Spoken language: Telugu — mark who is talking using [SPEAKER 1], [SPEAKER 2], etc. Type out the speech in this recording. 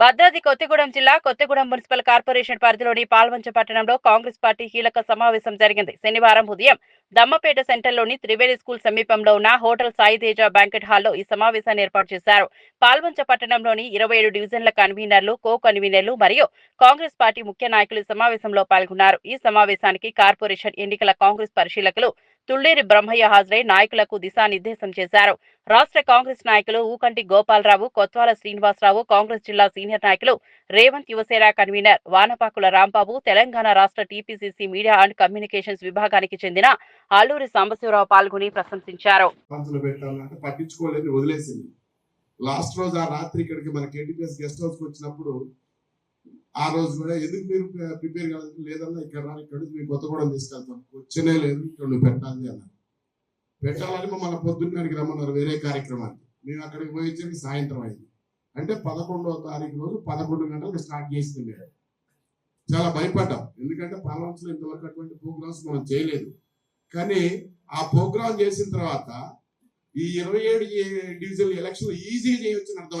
[SPEAKER 1] భద్రాద్రి కొత్తగూడెం జిల్లా కొత్తగూడెం మున్సిపల్ కార్పొరేషన్ పరిధిలోని పాల్వంచ పట్టణంలో కాంగ్రెస్ పార్టీ కీలక సమావేశం జరిగింది. శనివారం ఉదయం దమ్మపేట సెంటర్లోని త్రివేణి స్కూల్ సమీపంలో ఉన్న హోటల్ సాయి తేజ బ్యాంకెట్ హాల్లో ఈ సమావేశాన్ని ఏర్పాటు చేశారు. పాల్వంచ పట్టణంలోని ఇరవై ఏడు డివిజన్ల కన్వీనర్లు కో కన్వీనర్లు మరియు కాంగ్రెస్ పార్టీ ముఖ్య నాయకులు సమావేశంలో పాల్గొన్నారు. ఈ సమావేశానికి కార్పొరేషన్ ఎన్నికల కాంగ్రెస్ పరిశీలకులు తుళ్ళేరి బ్రహ్మయ్య హాజరై నాయకులకు దిశానిర్దేశం చేశారు. రాష్ట్ర కాంగ్రెస్ నాయకులు ఊకంటి గోపాలరావు కొత్వాల శ్రీనివాసరావు కాంగ్రెస్ జిల్లా సీనియర్ నాయకులు రేవంత్ యువసేన కన్వీనర్ వానపాకుల రాంబాబు తెలంగాణ రాష్ట్ర టీపీసీసీ మీడియా అండ్ కమ్యూనికేషన్స్ విభాగానికి చెందిన అల్లూరి సాంబశివరావు పాల్గొని ప్రశంసించారు.
[SPEAKER 2] లాస్ట్ రోజు ఆ రాత్రి ఇక్కడికి మన కేటీపీఎస్ గెస్ట్ హౌస్కి వచ్చినప్పుడు ఆ రోజు కూడా ఎందుకు మీరు ప్రిపేర్ కాలేదు? లేదన్నా ఇక్కడ రా ఇక్కడ నుంచి మీకు కొత్తగూడెం తీసుకెళ్తాం. వచ్చనే లేదు ఇక్కడ నువ్వు పెట్టాలి అన్నారు. పెట్టాలని మమ్మల్ని పొద్దున్నడికి రమ్మన్నారు వేరే కార్యక్రమానికి. మేము అక్కడికి పోయి వచ్చేది సాయంత్రం అయింది. అంటే పదకొండవ తారీఖు రోజు పదకొండు గంటలకు స్టార్ట్ చేసింది మేము. చాలా భయపడ్డాం. ఎందుకంటే పాలవంచలో ఇంతవరకు అటువంటి ప్రోగ్రామ్స్ మనం చేయలేదు. కానీ ఆ ప్రోగ్రామ్ చేసిన తర్వాత ఈ ఇరవై ఏడు డివిజన్ ఎలక్షన్ ఈజీ చేయొచ్చని అర్థమైంది.